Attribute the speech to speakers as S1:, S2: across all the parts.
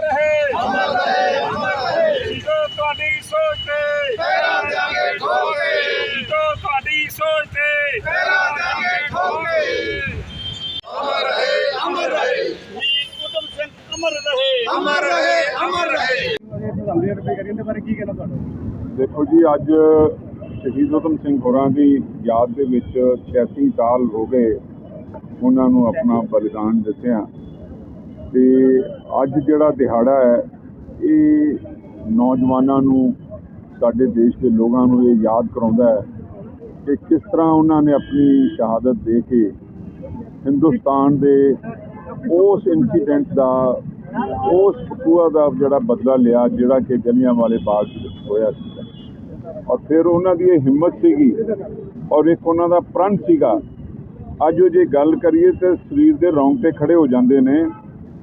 S1: ਅਮਰ ਰਹੇ। ਅਮਰ ਰਹੇ ਅਮਰ ਰਹੇ ਜੋ ਤੁਹਾਡੀ ਸੋਚ ਤੇ।
S2: ਫੇਰਾਂ ਦਿਆਂਗੇ ਠੋਕੇ
S1: ਜੋ ਤੁਹਾਡੀ ਸੋਚ ਤੇ।
S2: ਫੇਰਾਂ ਦਿਆਂਗੇ ਠੋਕੇ ਅਮਰ ਰਹੇ ਅਮਰ ਰਹੇ
S1: ਵੀਰ ਉਦਮ ਸਿੰਘ ਅਮਰ ਰਹੇ।
S2: ਅਮਰ ਰਹੇ ਅਮਰ ਰਹੇ।
S3: ਦੇਖੋ ਜੀ ਅੱਜ ਸ਼ਹੀਦ ਉਦਮ ਸਿੰਘ ਹੋਰਾਂ ਦੀ ਯਾਦ ਦੇ ਵਿੱਚ 86 ਸਾਲ ਹੋ ਗਏ। ਉਹਨਾਂ ਨੂੰ ਆਪਣਾ ਬਲੀਦਾਨ ਦਿੱਤਿਆਂ। ਤੇ ਅੱਜ ਜਿਹੜਾ ਦਿਹਾੜਾ ਹੈ, ਇਹ ਨੌਜਵਾਨਾਂ ਨੂੰ, ਸਾਡੇ ਦੇਸ਼ ਦੇ ਲੋਕਾਂ ਨੂੰ ਇਹ ਯਾਦ ਕਰਾਉਂਦਾ ਹੈ ਕਿ ਕਿਸ ਤਰ੍ਹਾਂ ਉਹਨਾਂ ਨੇ ਆਪਣੀ ਸ਼ਹਾਦਤ ਦੇ ਕੇ ਹਿੰਦੁਸਤਾਨ ਦੇ ਉਸ ਇਨਸੀਡੈਂਟ ਦਾ, ਉਸ ਫਤੂਆ ਦਾ ਜਿਹੜਾ ਬਦਲਾ ਲਿਆ, ਜਿਹੜਾ ਕਿ ਜਮੀਆਂ ਵਾਲੇ ਬਾਗ ਹੋਇਆ ਸੀ। ਔਰ ਫਿਰ ਉਹਨਾਂ ਦੀ ਇਹ ਹਿੰਮਤ ਸੀਗੀ ਔਰ ਇੱਕ ਉਹਨਾਂ ਦਾ ਪ੍ਰਣ ਸੀਗਾ। ਅੱਜ ਉਹ ਜੇ ਗੱਲ ਕਰੀਏ ਤੇ ਸਰੀਰ ਦੇ ਰੌਂਗਟੇ ਖੜੇ ਹੋ ਜਾਂਦੇ ਨੇ।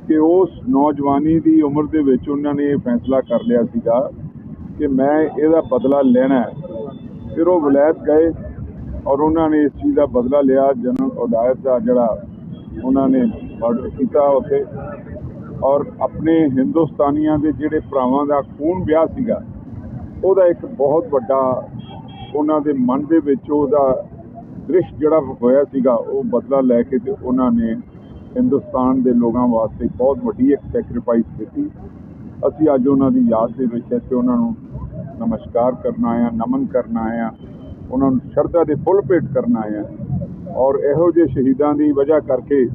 S3: ਕਿ ਉਸ ਨੌਜਵਾਨੀ ਦੀ ਉਮਰ ਦੇ ਵਿੱਚ ਉਹਨਾਂ ਨੇ ਇਹ ਫੈਸਲਾ ਕਰ ਲਿਆ ਸੀਗਾ ਕਿ ਮੈਂ ਇਹਦਾ ਬਦਲਾ ਲੈਣਾ ਹੈ। ਫਿਰ ਉਹ ਵਿਲਾਇਤ ਗਏ ਔਰ ਉਹਨਾਂ ਨੇ ਇਸ ਚੀਜ਼ ਦਾ ਬਦਲਾ ਲਿਆ। ਜਨਰਲ ਉਡਾਇਤ ਦਾ ਜਿਹੜਾ ਉਹਨਾਂ ਨੇ ਮਰਡਰ ਕੀਤਾ ਉੱਥੇ ਔਰ ਆਪਣੇ ਹਿੰਦੁਸਤਾਨੀਆਂ ਦੇ ਜਿਹੜੇ ਭਰਾਵਾਂ ਦਾ ਖੂਨ ਵਿਆਹ ਸੀਗਾ, ਉਹਦਾ ਇੱਕ ਬਹੁਤ ਵੱਡਾ ਉਹਨਾਂ ਦੇ ਮਨ ਦੇ ਵਿੱਚ ਉਹਦਾ ਦ੍ਰਿਸ਼ ਜਿਹੜਾ ਹੋਇਆ ਸੀਗਾ, ਉਹ ਬਦਲਾ ਲੈ ਕੇ ਤੇ ਉਹਨਾਂ ਨੇ ਹਿੰਦੁਸਤਾਨ ਦੇ ਲੋਕਾਂ ਵਾਸਤੇ ਬਹੁਤ ਵੱਡੀ ਇੱਕ ਸੈਕਰੀਫਾਈਸ ਕੀਤੀ ਅਸੀਂ ਅੱਜ ਉਹਨਾਂ ਦੀ ਯਾਦ ਦੇ ਵਿੱਚ ਇੱਥੇ ਉਹਨਾਂ ਨੂੰ ਨਮਸਕਾਰ ਕਰਨਾ ਆ ਨਮਨ ਕਰਨਾ ਆ ਉਹਨਾਂ ਨੂੰ ਸ਼ਰਧਾ ਦੇ ਫੁੱਲ ਭੇਟ ਕਰਨਾ ਆ ਔਰ ਇਹੋ ਜਿਹੇ ਸ਼ਹੀਦਾਂ ਦੀ ਵਜ੍ਹਾ ਕਰਕੇ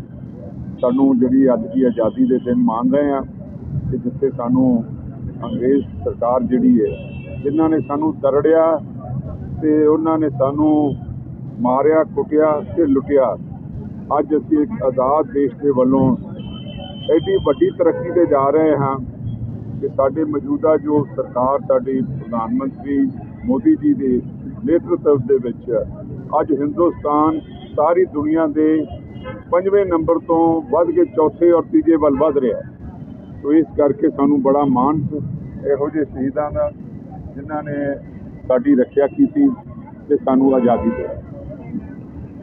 S3: ਸਾਨੂੰ ਜਿਹੜੀ ਅੱਜ ਦੀ ਆਜ਼ਾਦੀ ਦੇ ਦਿਨ ਮੰਨ ਰਹੇ ਹਾਂ ਕਿ ਜਿੱਥੇ ਸਾਨੂੰ ਅੰਗਰੇਜ਼ ਸਰਕਾਰ ਜਿਹੜੀ ਹੈ, ਜਿਨ੍ਹਾਂ ਨੇ ਸਾਨੂੰ ਤਰੜਿਆ ਤੇ ਉਹਨਾਂ ਨੇ ਸਾਨੂੰ ਮਾਰਿਆ, ਕੁੱਟਿਆ ਤੇ ਲੁੱਟਿਆ। ਅੱਜ ਅਸੀਂ ਇੱਕ ਆਜ਼ਾਦ ਦੇਸ਼ ਦੇ ਵੱਲੋਂ ਐਡੀ ਵੱਡੀ ਤਰੱਕੀ ਤੇ ਜਾ ਰਹੇ ਹਾਂ ਕਿ ਸਾਡੇ ਮੌਜੂਦਾ ਜੋ ਸਰਕਾਰ ਸਾਡੀ ਪ੍ਰਧਾਨ ਮੰਤਰੀ ਮੋਦੀ ਜੀ ਦੇ ਨੇਤਰਤਵ ਦੇ ਵਿੱਚ ਅੱਜ ਹਿੰਦੁਸਤਾਨ ਸਾਰੀ ਦੁਨੀਆ ਦੇ ਪੰਜਵੇਂ ਨੰਬਰ ਤੋਂ ਵੱਧ ਕੇ ਚੌਥੇ ਔਰ ਤੀਜੇ ਵੱਲ ਵੱਧ ਰਿਹਾ ਹੈ। ਸੋ ਇਸ ਕਰਕੇ ਸਾਨੂੰ ਬੜਾ ਮਾਣ ਇਹੋ ਜਿਹੇ ਸ਼ਹੀਦਾਂ ਦਾ ਜਿਨ੍ਹਾਂ ਨੇ ਸਾਡੀ ਰੱਖਿਆ ਕੀਤੀ ਤੇ ਸਾਨੂੰ ਆਜ਼ਾਦੀ ਦਿੱਤੀ।